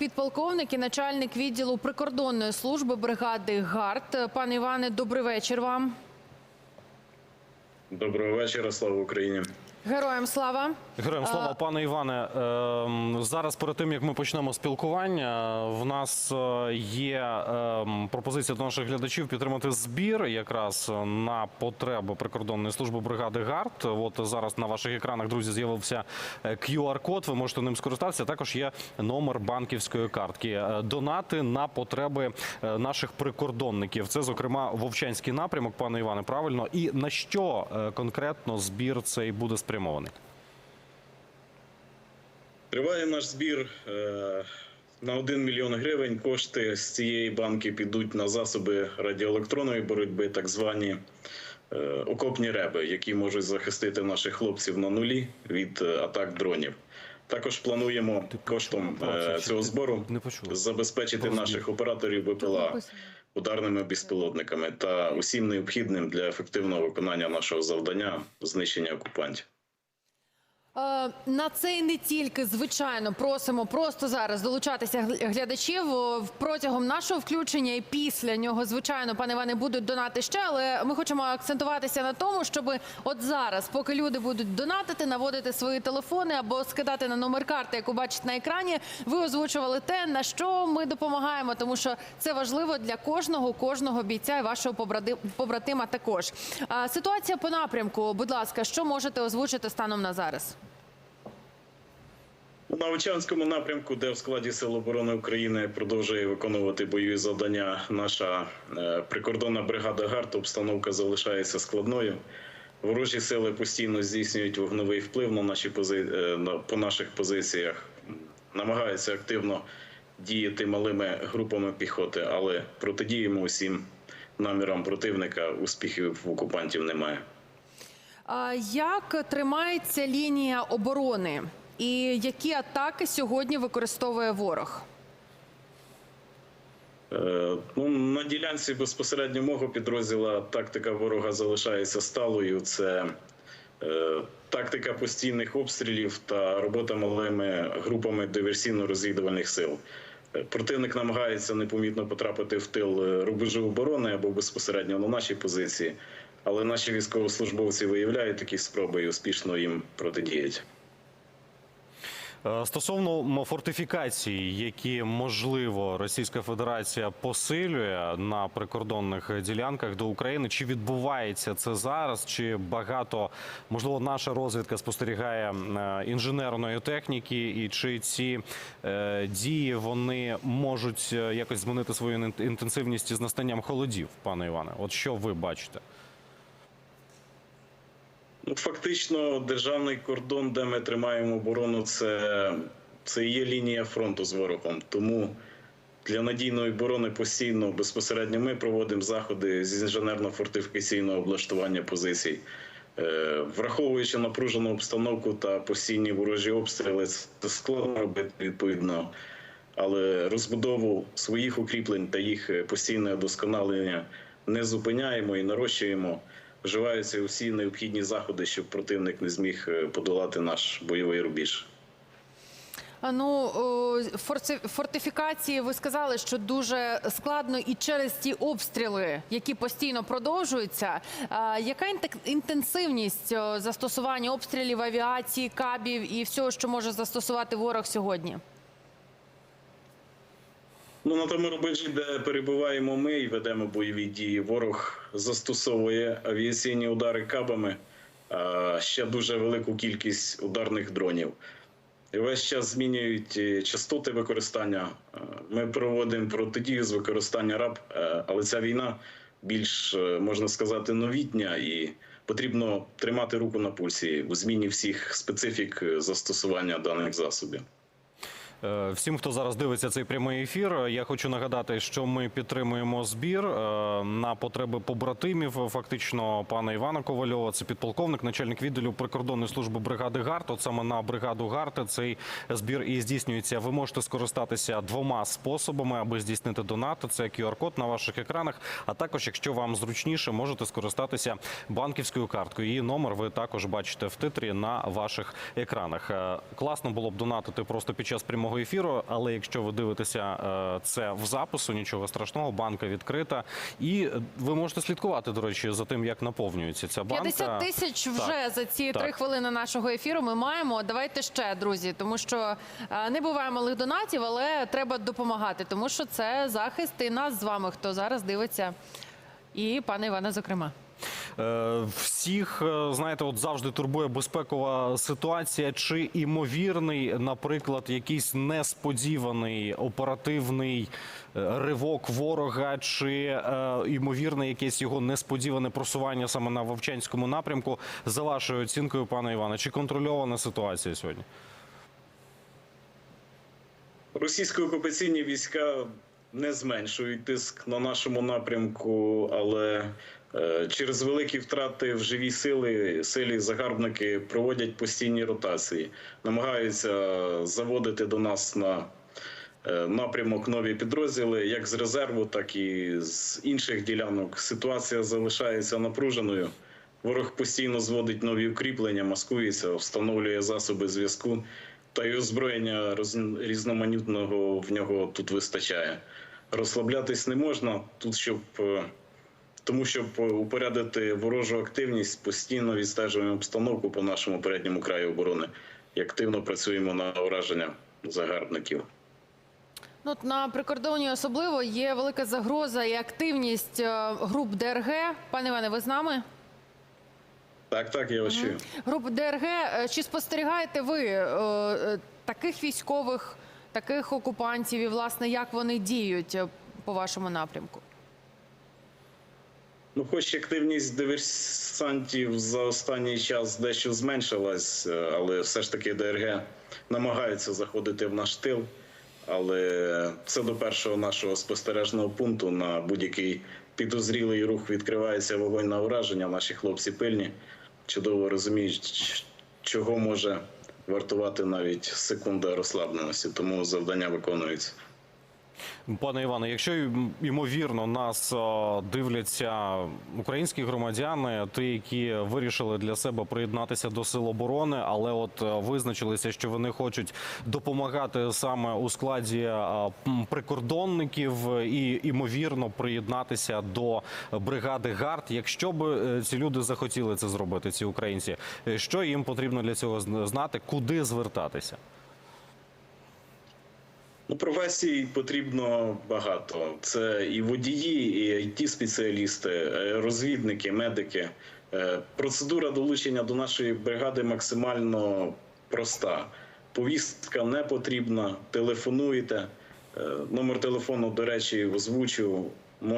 підполковник і начальник відділу прикордонної служби бригади ГАРД. Пане Іване, добрий вечір вам. Доброго вечора, слава Україні. Героям слава. Героям слава, пане Іване. ем, Зараз перед тим як ми почнемо спілкування, в нас е, є ем, пропозиція до наших глядачів підтримати збір якраз на потреби прикордонної служби бригади ГАРД. От зараз на ваших екранах, друзі, з'явився е, QR-код. Ви можете ним скористатися. Також є номер банківської картки. Е, Донати на потреби е, наших прикордонників. Це, зокрема, Вовчанський напрямок, пане Іване. Правильно, і на що е, конкретно збір цей буде спрямований? Триває наш збір е, на 1 мільйон гривень. Кошти з цієї банки підуть на засоби радіоелектронної боротьби, так звані е, окопні реби, які можуть захистити наших хлопців на нулі від е, атак дронів. Також плануємо коштом цього збору забезпечити наших операторів БПЛА ударними безпілотниками та усім необхідним для ефективного виконання нашого завдання знищення окупантів. Е, На це і не тільки звичайно просимо просто зараз долучатися глядачів протягом нашого включення і після нього, звичайно, пане Іване, будуть донати ще. Але ми хочемо акцентуватися на тому, щоб от зараз, поки люди будуть донатити, наводити свої телефони або скидати на номер карти, яку бачите на екрані, ви озвучували те, на що ми допомагаємо, тому що це важливо для кожного, кожного бійця і вашого побратима також. Ситуація по напрямку, будь ласка, що можете озвучити станом на зараз? На Овчанському напрямку, де в складі Сил оборони України продовжує виконувати бойові завдання наша е, прикордонна бригада ГАРД, обстановка залишається складною. Ворожі сили постійно здійснюють вогневий вплив на наші пози... е, по наших позиціях, намагаються активно діяти малими групами піхоти, але протидіємо усім намірам противника. Успіхів в окупантів немає. Як тримається лінія оборони? І які атаки сьогодні використовує ворог? Е, Ну, на ділянці безпосередньо мого підрозділа тактика ворога залишається сталою. Це е, тактика постійних обстрілів та робота малими групами диверсійно-розвідувальних сил. Е, Противник намагається непомітно потрапити в тил е, рубежу оборони або безпосередньо на наші позиції, але наші військовослужбовці виявляють такі спроби і успішно їм протидіють. Е, Стосовно фортифікацій, які можливо Російська Федерація посилює на прикордонних ділянках до України, чи відбувається це зараз? Чи багато можливо наша розвідка спостерігає е, інженерної техніки, і чи ці е, дії вони можуть е, якось змінити свою ін- інтенсивність із настанням холодів, пане Іване? От що ви бачите? Ну, фактично, державний кордон, де ми тримаємо оборону, це, це є лінія фронту з ворогом. Тому для надійної оборони постійно безпосередньо ми проводимо заходи з інженерно-фортифікаційного облаштування позицій. Е, Враховуючи напружену обстановку та постійні ворожі обстріли, це складно робити відповідно. Але розбудову своїх укріплень та їх постійне удосконалення не зупиняємо і нарощуємо. Вживаються усі необхідні заходи, щоб противник не зміг е, подолати наш бойовий рубіж. Ну фортифікації ви сказали, що дуже складно і через ті обстріли, які постійно продовжуються. Яка інтенсивність застосування обстрілів авіації, кабів і всього, що може застосувати ворог сьогодні? Ну на тому рубежі, де перебуваємо ми і ведемо бойові дії, ворог застосовує авіаційні удари кабами, ще дуже велику кількість ударних дронів. І весь час змінюють е, частоти використання. Е, Ми проводимо протидію з використання РАБ, е, але ця війна більш можна сказати новітня, і потрібно тримати руку на пульсі у зміні всіх специфік застосування даних засобів. Е, Всім, хто зараз дивиться цей прямий ефір, я хочу нагадати, що ми підтримуємо збір е, на потреби побратимів. Фактично, пана Івана Ковальова, це підполковник, начальник відділу прикордонної служби бригади ГАРД. От саме на бригаду ГАРД цей збір і здійснюється. Ви можете скористатися двома способами, аби здійснити донат. Це QR-код на ваших екранах. А також, якщо вам зручніше, можете скористатися банківською карткою. Її номер ви також бачите в титрі на ваших екранах. Е, Класно було б донатити просто під час прямого прямого ефіру. Але якщо ви дивитеся е, це в запису, нічого страшного, банка відкрита, і ви можете слідкувати, до речі, за тим, як наповнюється ця банка. 50 тисяч вже Так, за ці три хвилини нашого ефіру. Ми маємо. Давайте ще, друзі, тому що е, не буває малих донатів, але треба допомагати, тому що це захист і нас з вами, хто зараз дивиться, і пане Іване, зокрема. Е, Всіх, е, знаєте, от завжди турбує безпекова ситуація. Чи імовірний, наприклад, якийсь несподіваний оперативний е, ривок ворога, чи е, імовірне якесь його несподіване просування саме на Вовчанському напрямку? За вашою оцінкою, пане Іване, чи контрольована ситуація сьогодні? Російсько-окупаційні війська не зменшують тиск на нашому напрямку, але через великі втрати в живій сили силі загарбники проводять постійні ротації, намагаються заводити до нас на е, напрямок нові підрозділи, як з резерву, так і з інших ділянок. Ситуація залишається напруженою. Ворог постійно зводить нові укріплення, маскується, встановлює засоби зв'язку. Та й озброєння різноманітного в нього тут вистачає. Розслаблятись не можна тут, щоб е, тому, щоб упорядити ворожу активність, постійно відстежуємо обстановку по нашому передньому краю оборони і активно працюємо на ураження загарбників. Ну, от на прикордоні особливо є велика загроза і активність е, груп ДРГ. Пане Іване, ви з нами? Так, так, я вас чую. Груп ДРГ. Е, Чи спостерігаєте ви е, е, таких військових, таких окупантів і власне як вони діють е, по вашому напрямку? Ну, хоч активність диверсантів за останній час дещо зменшилась, е, але все ж таки ДРГ намагаються заходити в наш тил. Але це до першого нашого спостережного пункту на будь-який підозрілий рух відкривається вогонь на ураження. Наші хлопці пильні чудово розуміють, чого може вартувати навіть секунда розслабленості, тому завдання виконується. Пане Іване, якщо ймовірно нас е, дивляться українські громадяни, ті, які вирішили для себе приєднатися до сил оборони, але от е, визначилися, що вони хочуть допомагати саме у складі е, прикордонників і ймовірно приєднатися до бригади ГАРД. Якщо б ці люди захотіли це зробити, ці українці, що їм потрібно для цього зн- знати, куди звертатися? Ну, професій потрібно багато. Це і водії, і it спеціалісти, е, розвідники, медики. Е, Процедура долучення до нашої бригади максимально проста. Повістка не потрібна. Телефонуєте. Е, Номер телефону, до речі, озвучу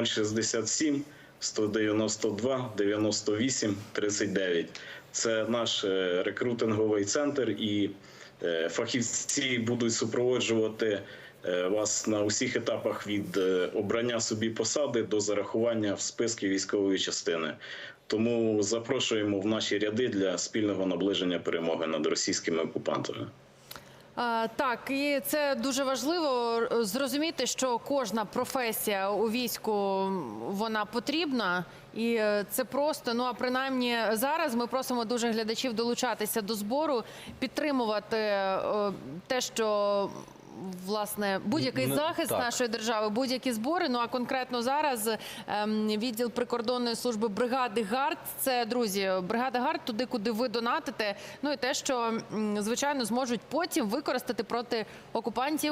067 192 98 39. Це наш рекрутинговий центр, і фахівці будуть супроводжувати е, вас на усіх етапах від е, обрання собі посади до зарахування в списки військової частини. Тому запрошуємо в наші ряди для спільного наближення перемоги над російськими окупантами. Так, і це дуже важливо е, зрозуміти, що кожна професія у війську вона потрібна, і е, це просто. Ну а принаймні зараз ми просимо дуже глядачів долучатися до збору, підтримувати е, те, що. Власне, будь-який Ну, захист так. нашої держави, будь-які збори. Ну а конкретно зараз ем, відділ прикордонної служби бригади ГАРД. Це друзі, бригада ГАРД туди, куди ви донатите. Ну і те, що звичайно зможуть потім використати проти окупантів